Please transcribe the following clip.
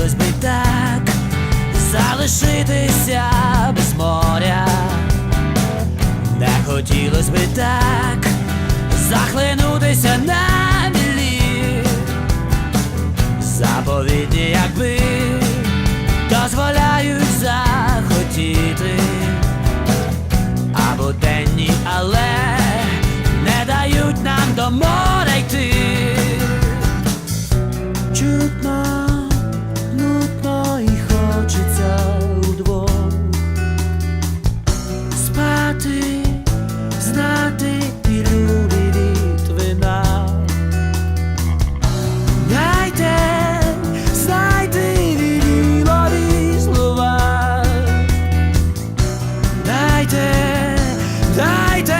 хотілось би так залишитися без моря, не хотілося б так захлинутися на мілі, заповіді, якби дозволяють захотіти, або буденні але не дають нам домов. I